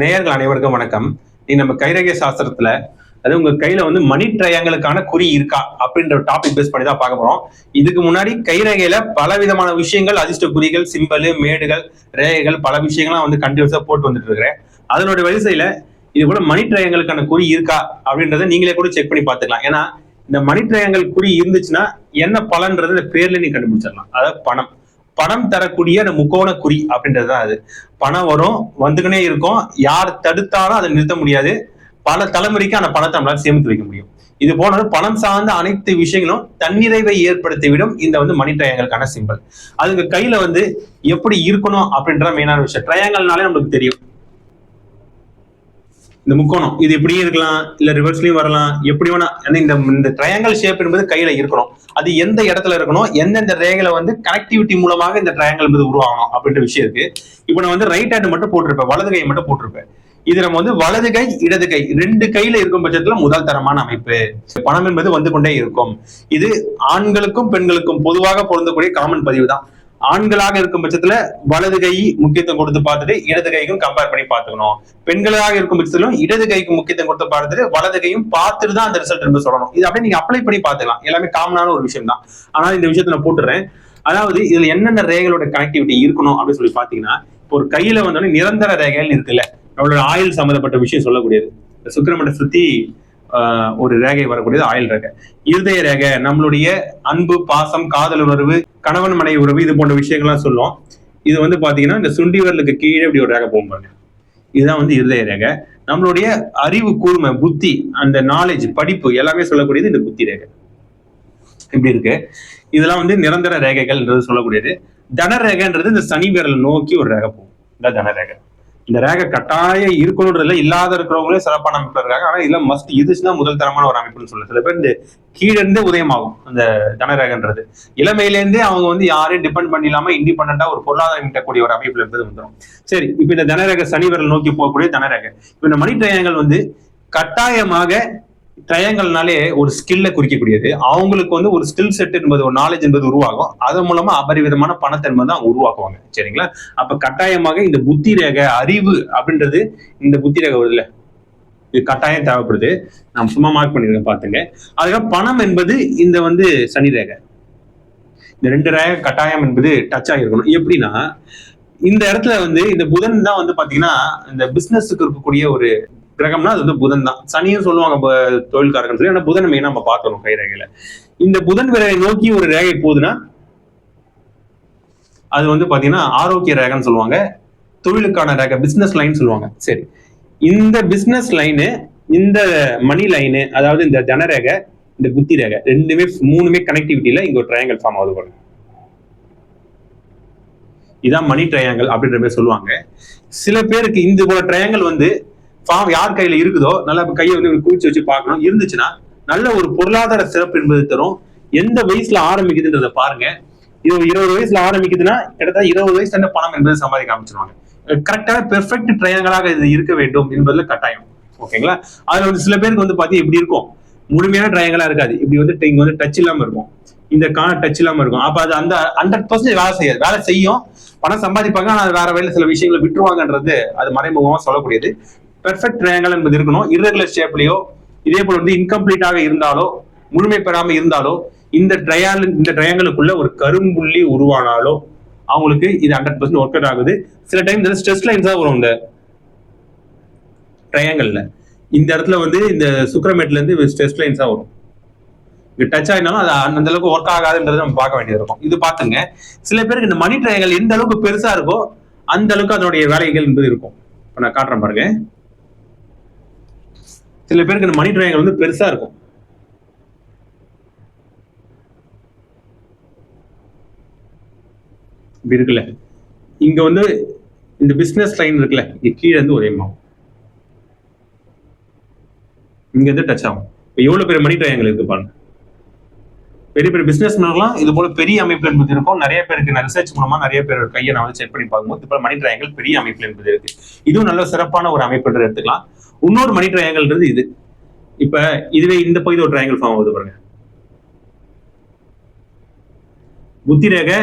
நேயர்கள் அனைவருக்கும் வணக்கம். நீ நம்ம கைரகை சாஸ்திரத்துல அது உங்க கையில வந்து மணி ட்ரயங்களுக்கான குறி இருக்கா? அப்படின்ற டாபிக் பேஸ் பண்ணி தான் பார்க்க போறோம். இதுக்கு முன்னாடி கைரகையில பல விதமான விஷயங்கள் அதிர்ஷ்ட குறிகள் சிம்பல் மேடுகள் ரேகைகள் பல விஷயங்கள்லாம் வந்து கண்டினியூஸா போட்டு வந்துட்டு இருக்கிறேன். அதனுடைய வரிசையில இது கூட மணி ட்ரயங்களுக்கான குறி இருக்கா? அப்படின்றத நீங்களே கூட செக் பண்ணி பாத்துக்கலாம் ஏன்னா இந்த மணி ட்ரையாங்கல் குறி இருந்துச்சுன்னா என்ன பலன்றது இந்த பேர்ல நீ கண்டுபிடிச்சிடலாம். அதாவது பணம். பணம் தரக்கூடிய அந்த முக்கோண குறி அப்படின்றது தான் அது. பணம் வரும் வந்துக்கினே இருக்கும். யார் தடுத்தாலும் அதை நிறுத்த முடியாது. பல தலைமுறைக்கு அந்த பணத்தை நம்மளால சேமித்து வைக்க முடியும். இது போனது பணம் சார்ந்த அனைத்து விஷயங்களும் தன்னிறைவை ஏற்படுத்திவிடும். இந்த வந்து மணி ட்ரையாங்கலுக்கான சிம்பிள் அதுக்கு கையில வந்து எப்படி இருக்கணும் அப்படின்ற மெயினான விஷயம். ட்ரையாங்கல்னாலே நம்மளுக்கு தெரியும். இந்த முக்கோணம். இது இப்படியும் இருக்கலாம் இல்ல ரிவர்ஸ்லயும் வரலாம். எப்படி வேணா. ஏன்னா இந்த இந்த ட்ரையாங்கல் ஷேப் என்பது கையில இருக்கணும். அது எந்த இடத்துல இருக்கணும்? எந்தெந்த ரேகளை வந்து கனெக்டிவிட்டி மூலமாக இந்த ட்ரையாங்கல் என்பது உருவாகணும் அப்படின்ற விஷயம் இருக்கு. இப்போ நான் வந்து ரைட் ஹேண்ட் மட்டும் போட்டிருப்பேன். வலது கை மட்டும் போட்டிருப்பேன். இது நம்ம வந்து வலது கை இடது கை ரெண்டு கையில இருக்கும் பட்சத்துல முதல் தரமான அமைப்பு. பணம் என்பது வந்து கொண்டே இருக்கும். இது ஆண்களுக்கும் பெண்களுக்கும் பொதுவாக பொருந்தக்கூடிய காமன் பதிவு தான் ஆண்களாக இருக்கும் பட்சத்துல வலது கை முக்கியத்துவம் கொடுத்து பார்த்துட்டு இடது கைக்கும் கம்பேர் பண்ணி பார்த்துக்கணும். பெண்களாக இருக்கும் பட்சத்திலும் இடது கைக்கு முக்கியத்துவம் கொடுத்து பார்த்துட்டு வலது கையும் பார்த்துட்டு தான் அந்த ரிசல்ட் என்று சொல்லணும். இது அப்படியே நீங்க அப்ளை பண்ணி பார்த்துக்கலாம். எல்லாமே காமனான ஒரு விஷயம் தான். ஆனா இந்த விஷயத்த நான் போட்டுறேன். அதாவது இதுல என்னென்ன ரேகைகளோட கனெக்டிவிட்டி இருக்கணும் அப்படின்னு சொல்லி பாத்தீங்கன்னா இப்போ ஒரு கையில வந்தோடனே நிரந்தர ரேகைகள் இருக்குல்ல நம்மளோட ஆயுள் சம்மந்தப்பட்ட விஷயம் சொல்லக்கூடியது. இந்த சுக்கிரமண்டை சுத்தி ஒரு ரேகை வரக்கூடியது ஆயுள் ரேகை. இருதய ரேகை நம்மளுடைய அன்பு பாசம் காதல் உணர்வு கணவன் மனைவி உறவு இது போன்ற விஷயங்கள்லாம் சொல்லுவோம். இது வந்து பாத்தீங்கன்னா இந்த சுண்டி விரலுக்கு கீழே இப்படி ஒரு ரேகை போகும் பாருங்க. இதுதான் வந்து இருதய ரேகை. நம்மளுடைய அறிவு கூர்மை புத்தி அந்த நாலேஜ் படிப்பு எல்லாமே சொல்லக்கூடியது இந்த புத்தி ரேகை. இப்படி இருக்கு. இதெல்லாம் வந்து நிரந்தர ரேகைகள்ன்றது சொல்லக்கூடியது. தன ரேகைன்றது இந்த சனி விரல் நோக்கி ஒரு ரேகை போகும். இந்த தன ரேகை. இந்த ரேகை கட்டாயம் இருக்கணுன்றதுல இல்லாத இருக்கிறவங்களே சிறப்பான அமைப்பு இருக்காங்க. ஆனா இதுல மஸ்ட் இதுச்சுன்னா முதல் தரமான ஒரு அமைப்புன்னு சொல்ல சில பேர் இந்த கீழிருந்து உதயமாகும் அந்த தனரேகன்றது. இளமையிலேருந்தே அவங்க வந்து யாரையும் டிபெண்ட் பண்ணி இல்லாம இண்டிபெண்டா ஒரு பொருளாதாரம் ஈட்டக்கூடிய ஒரு அமைப்புல இருந்து வந்துடும் சரி இப்ப இந்த தனரேக சனி விரல் நோக்கி போகக்கூடிய தனரேகை. இப்ப இந்த மணி ட்ரையாங்கல் வந்து கட்டாயமாக ட்ரையாங்கல்னாலே ஒரு ஸ்கில்ல குறிக்கக்கூடியது. அவங்களுக்கு வந்து ஒரு ஸ்கில் செட் என்பது ஒரு நாலேஜ் என்பது உருவாகும். அதன் மூலமா அபரிவிதமான பணத்தை என்பது அவங்க உருவாக்குவாங்க. சரிங்களா? அப்ப கட்டாயமாக இந்த புத்தி ரேகை அறிவு அப்படின்றது இந்த புத்தி ரேகை வருதுல இது கட்டாயம் தேவைப்படுது. நான் சும்மா மார்க் பண்ணிருக்கேன் பாத்துங்க. அதுக்கப்புறம் பணம் என்பது இந்த வந்து சனி ரேகை. இந்த ரெண்டு ரேகை கட்டாயம் என்பது டச் ஆகிருக்கணும் எப்படின்னா இந்த இடத்துல வந்து இந்த புதன் தான் வந்து பாத்தீங்கன்னா இந்த பிசினஸுக்கு இருக்கக்கூடிய ஒரு கிரகம்னா அது வந்து புதன் தான். சனியும் சொல்லுவாங்க தொழில்காரர்கள் சொல்லி ஆனா புதன் மெயினா நம்ம பார்த்தோம் கை ரேகையில். இந்த புதன் விரைவை நோக்கி ஒரு ரேகை போகுதுன்னா அது வந்து பாத்தீங்கன்னா ஆரோக்கிய ரேகைன்னு சொல்லுவாங்க. தொழிலுக்கான ரேகை பிசினஸ் லைன் சொல்லுவாங்க. சரி. இந்த பிசினஸ் லைனு இந்த மணி லைனு அதாவது இந்த தனரேகை இந்த புத்தி ரேகை ரெண்டுமே மூணுமே கனெக்டிவிட்டியில இங்க ஒரு ட்ரையாங்கல் ஃபார்ம் ஆகுது பாருங்க. இதான் மணி ட்ரையாங்கல் அப்படின்ற மாதிரி சொல்லுவாங்க. சில பேருக்கு இந்த போல ட்ரையாங்கல் வந்து ஃபார்ம் யார் கையில இருக்குதோ நல்லா இப்ப கையை வந்து குவிச்சு வச்சு பார்க்கணும். இருந்துச்சுன்னா நல்ல ஒரு பொருளாதார சிறப்பு என்பது தரும். எந்த வயசுல ஆரம்பிக்குதுன்றத பாருங்க. இது இருபது வயசுல ஆரம்பிக்குதுன்னா கிட்டத்தட்ட இருபது வயசுல இருந்து பணம் என்பது சம்பாதிக்க ஆரம்பிச்சிருவாங்க. கரெக்டாக பெர்ஃபெக்ட் ட்ரையாங்கலாக இது இருக்க வேண்டும் என்பதுல கட்டாயம். ஓகேங்களா? அதுல வந்து சில பேருக்கு வந்து பார்த்தீங்கன்னா இப்படி இருக்கும். முழுமையான ட்ரையாங்கலா இருக்காது. இப்படி வந்து இங்க வந்து டச் இல்லாம இருக்கும். இந்த காண டச் இல்லாம இருக்கும். அப்ப அது அந்த ஹண்ட்ரட் பர்சன்ட் வேலை செய்யாது. வேலை செய்யும். பணம் சம்பாதிப்பாங்க. ஆனா அது வேற வழியில சில விஷயங்களை விட்டுருவாங்கன்றது அது மறைமுகமா சொல்லக்கூடியது. பெர்ஃபெக்ட் ட்ரையாங்கல் என்பது இருக்கணும். Irregular ஷேப்லயோ இதே போல வந்து இன்கம்ப்ளீட்டாக இருந்தாலோ முழுமை பெறாம இருந்தாலோ இந்த ட்ரையாங்கல் இந்த ட்ரையாங்கலுக்குள்ள ஒரு கரும்புள்ளி உருவானாலோ அவங்களுக்கு இது ஹண்ட்ரட் பர்சன்ட் ஒர்க் அவுட் ஆகுது. சில டைம் இந்த ஸ்ட்ரெஸ் லைன்ஸா வரும் இந்த ட்ரையாங்கல்ல இந்த இடத்துல வந்து இந்த சுக்கரமேட்ல இருந்து ஸ்ட்ரெஸ் லைன்ஸா வரும். இது டச் ஆயினாலும் அது அந்த அளவுக்கு ஒர்க் ஆகாதுன்றதை நம்ம பார்க்க வேண்டியது இருக்கும். இது பார்த்துங்க. சில பேருக்கு இந்த மணி ட்ரையாங்கல் எந்த அளவுக்கு பெருசா இருக்கோ அந்த அளவுக்கு அதனுடைய வேலைகள் என்பது இருக்கும். இப்போ நான் காட்டுறேன் பாருங்க. சில பேருக்கு இந்த மணி ட்ரையாங்கல் வந்து பெருசா இருக்கும். இப்படி இருக்குல்ல. இங்க வந்து இந்த பிசினஸ் லைன் இருக்குல்ல இங்க கீழே இருந்து மாவும் இங்க இருந்து டச் ஆகும் எவ்வளவு பெரிய மணி ட்ரையாங்கல் இருக்கு பாருங்க. பெரிய பெரிய பிசினஸ் இது போல பெரிய அமைப்பு என்பது இருக்கும். நிறைய பேருக்கு நான் ரிசர்ச் மூலமா நிறைய பேர் கையை நான் வந்து செக் பண்ணி பார்க்கும்போது இப்போ மணி ட்ரையாங்கல் பெரிய அமைப்பு என்பது இருக்கு. இதுவும் நல்ல சிறப்பான ஒரு அமைப்பு எடுத்துக்கலாம். இன்னொரு மணி ட்ரையாங்கல்ன்றது இது. இப்ப இதுவே இந்த பகுதி ஒரு ட்ரையாங்கல் ஃபார்ம் ஆகுது பாருங்க. புத்தி ரேகை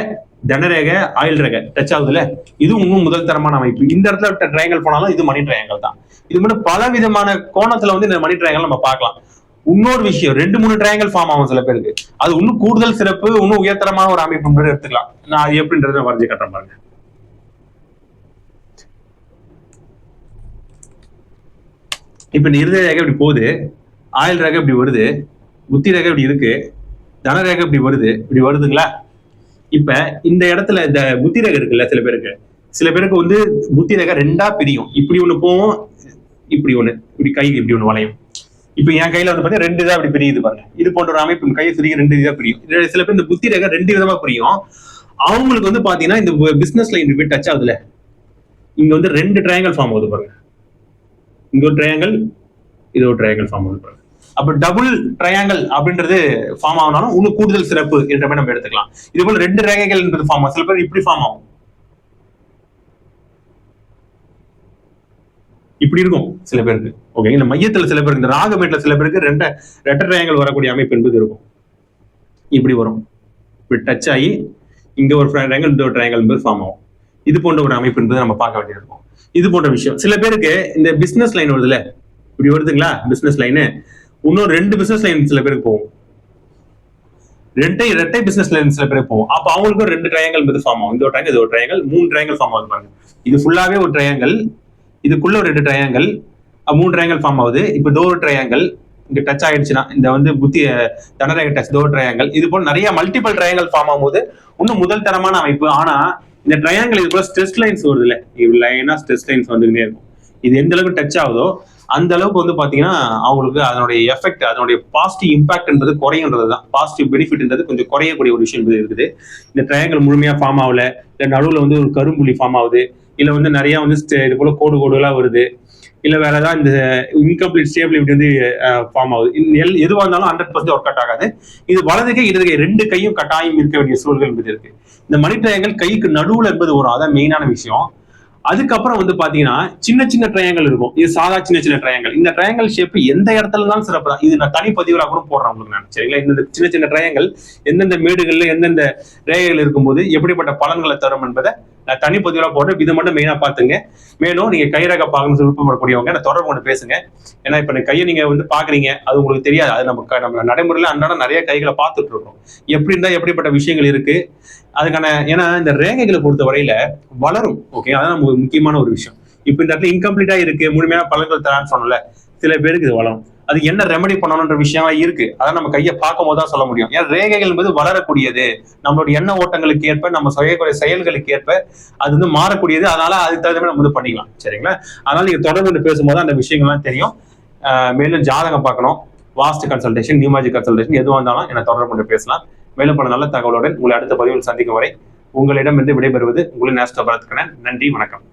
தனரேக ஆயில் ரேகை டச் ஆகுதுல இது இன்னும் முதல் தரமான அமைப்பு. இந்த இடத்துல ட்ரையாங்கல் போனாலும் இது மணி ட்ரையாங்கல் தான். இது மட்டும் பல விதமான கோணத்துல வந்து இந்த மணி ட்ரையாங்கல் நம்ம பார்க்கலாம். இன்னொரு விஷயம் ரெண்டு மூணு ட்ரையாங்கல் ஃபார்ம் ஆகும் சில பேருக்கு. அது இன்னும் கூடுதல் சிறப்பு இன்னும் உயர்த்தரமான ஒரு அமைப்பு எடுத்துக்கலாம். நான் அது எப்படின்றத வரைஞ்சி வரைஞ்சு கட்டுறேன் பாருங்க. இப்ப இருதய ரேகை இப்படி போகுது ஆயில் ரேகை இப்படி வருது புத்தி ரேகை இப்படி இருக்கு தன ரேகை இப்படி வருது இப்படி வருதுங்களா? இப்ப இந்த இடத்துல இந்த புத்தி ரேகை இருக்குல்ல சில பேருக்கு. சில பேருக்கு வந்து புத்தி ரேகை ரெண்டா பிரியும். இப்படி ஒண்ணு போகும் இப்படி ஒண்ணு இப்படி கை இப்படி ஒண்ணு வளையும். இப்ப என் கையில வந்து பாத்தீங்கன்னா ரெண்டு இதா அப்படி பிரியுது பாருங்க. இது போன்ற ஒரு அமைப்பு கையை சுருக்கி ரெண்டு இதா பிரியும். இதுல சில பேர் இந்த புத்தி ரேகை ரெண்டு விதமா புரியும். அவங்களுக்கு வந்து பாத்தீங்கன்னா இந்த பிசினஸ் லைன் போய் டச் ஆகுதுல இங்க வந்து ரெண்டு ட்ரையாங்கல் ஃபார்ம் ஆகுது பாருங்க. இங்க ஒரு ட்ரையாங்கல் இது ஒரு ட்ரையாங்கல் ஃபார்ம் ஆகுது பாருங்க. அப்ப டபுள் ட்ரையாங்கல் அப்படின்றது ஃபார்ம் ஆகணும் இன்னும் கூடுதல் சிறப்பு என்ற மாதிரி நம்ம எடுத்துக்கலாம். இது போல ரெண்டு ரேகைகள் என்பது ஃபார்ம் ஆகும் சில பேர் இப்படி ஃபார்ம் ஆகும். இப்படி இருக்கும் சில பேருக்கு. ஓகே இந்த மையத்துல சில பேருக்கு இந்த ராகமேட்ல சில பேருக்கு ரெண்ட ரெட்டர் ட்ரையாங்கல் வரக்கூடிய அமைப்பு என்பது இருக்கும். இப்படி வரும். இப்படி டச் ஆகி இங்க ஒரு ட்ரையாங்கல் இந்த ஒரு ட்ரையாங்கல் என்பது ஃபார்ம் ஆகும். இது போன்ற ஒரு அமைப்பு என்பது நம்ம பார்க்க வேண்டியிருக்கும் இது போன்ற விஷயம். சில பேருக்கு இந்த பிசினஸ் லைன் வருதுல்ல? இப்படி வருதுங்களா? பிசினஸ் லைனு இன்னும் ரெண்டு பிசினஸ் லைன் சில பேருக்கு போகும். ரெட்டை ரெட்டை பிசினஸ் லைன் சில பேருக்கு போகும். அப்போ அவங்களுக்கும் ரெண்டு ட்ரையாங்கல் என்பது ஃபார்ம் ஆகும். இந்த ஒரு ட்ரையாங்கல் இது ஒரு ட்ரையாங்கல் மூணு ட்ரையாங்கல் ஃபார்ம் ஆகுது பாருங்க. இது ஃபுல்லாவே ஒரு ட்ரையாங்கல் இதுக்குள்ள ஒரு ரெண்டு ட்ரையாங்கல் மூணு ட்ரையாங்கல் ஃபார்ம் ஆகுது. இப்போ டோர் ட்ரையாங்கல் இங்க டச் ஆயிடுச்சுன்னா இந்த வந்து புத்தி தனரேக டச் டோர் ட்ரையாங்கல் இது போல நிறைய மல்டிபிள் ட்ரையாங்கல் ஃபார்ம் ஆகும்போது இன்னும் முதல் தரமான அமைப்பு. ஆனா இந்த ட்ரையாங்கல் இது போல ஸ்ட்ரெஸ் லைன்ஸ் வருது இல்லை லைனா ஸ்ட்ரெஸ் லைன்ஸ் வந்துகிட்டே இருக்கும். இது எந்த அளவுக்கு டச் ஆகுதோ அந்த அளவுக்கு வந்து பாத்தீங்கன்னா அவங்களுக்கு அதனுடைய எஃபெக்ட் அதனுடைய பாசிட்டிவ் இம்பாக்ட்ன்றது குறையுன்றது தான். பாசிட்டிவ் பெனிஃபிட்ன்றது கொஞ்சம் குறையக்கூடிய ஒரு விஷயம் என்பது இருக்குது. இந்த ட்ரையாங்கல் முழுமையா ஃபார்ம் ஆகல இல்ல நடுவுல வந்து ஒரு கரும்புள்ளி ஃபார்ம் ஆகுது இல்ல வந்து நிறைய வந்து ஸ்டே- இது போல கோடு கோடுகளா வருது இல்ல வேற ஏதாவது இந்த இன்கம்ப்ளீட் ஸ்டேபிலிட்டி வந்து ஃபார்ம் ஆகுது. எல் எதுவாக இருந்தாலும் ஹண்ட்ரட் பர்சன்ட் ஒர்க் அவுட் ஆகாது. இது வலது கை இடது கை ரெண்டு கையும் கட்டாயம் இருக்க வேண்டிய சூழல்கள் என்பது இருக்கு. இந்த மணி ட்ரையாங்கல் கைக்கு நடுவுல என்பது வரும் அதான் மெயினான விஷயம். அதுக்கப்புறம் வந்து பாத்தீங்கன்னா சின்ன சின்ன ட்ரையாங்கல் இருக்கும். இது சாதா சின்ன சின்ன ட்ரையாங்கல் இந்த ட்ரையாங்கல் ஷேப் எந்த இடத்துல தான் சிறப்பு தான். இது நான் தனி பதிவுல கூட போடுறேன் உங்களுக்கு நான். சரிங்களா? இந்த சின்ன சின்ன ட்ரையாங்கல் எந்தெந்த மேடுகள்ல எந்தெந்த ரேகைகள் இருக்கும்போது எப்படிப்பட்ட பலன்களை தரும் என்பதை தனி பதிவுல போடுறேன். இதை மட்டும் மெயினாக பார்த்துங்க. மேலும் நீங்கள் கைரக பார்க்கணும்னு விருப்பப்படக்கூடியவங்க நான் தொடர்பு கொண்டு பேசுங்க. ஏன்னா இப்போ கையை நீங்கள் வந்து பார்க்குறீங்க அது உங்களுக்கு தெரியாது. அது நம்ம நம்ம நடைமுறையில் அன்றாடம் நிறைய கைகளை பார்த்துட்டு இருக்கோம். எப்படி இருந்தால் எப்படிப்பட்ட விஷயங்கள் இருக்குது அதுக்கான ஏன்னா இந்த ரேகைகளை பொறுத்த வரையில் வளரும் ஓகே அதான் நமக்கு முக்கியமான ஒரு விஷயம். இப்போ இந்த இடத்துல இன்கம்ப்ளீட்டாக இருக்கு முழுமையான பலன்கள் தரான்னு சொன்னல சில பேருக்கு இது வளரும். அது என்ன ரெமெடி பண்ணணுன்ற விஷயமா இருக்கு. அதான் நம்ம கையை பார்க்கும் போது தான் சொல்ல முடியும். ஏன்னா ரேகைகள் என்பது வளரக்கூடியது. நம்மளுடைய எண்ண ஓட்டங்களுக்கு ஏற்ப நம்ம செய்யக்கூடிய செயல்களுக்கு ஏற்ப அது வந்து மாறக்கூடியது. அதனால அதுக்கு தகுந்த மாதிரி நம்ம வந்து பண்ணிக்கலாம். சரிங்களா? அதனால நீங்க தொடர்பு பேசும்போது அந்த விஷயங்கள்லாம் தெரியும். மேலும் ஜாதகம் பார்க்கணும். வாஸ்து கன்சல்டேஷன் நியூமாஜி கன்சல்டேஷன் எதுவாக இருந்தாலும் என்னை தொடர்பு கொண்டு பேசலாம். மேலும் பல நல்ல தகவலுடன் உங்களை அடுத்த பதிவில் சந்திக்கும் வரை உங்களிடம் இருந்து விடைபெறுவது உங்களின் நேஸ்டோ பரத்கனன் நன்றி வணக்கம்.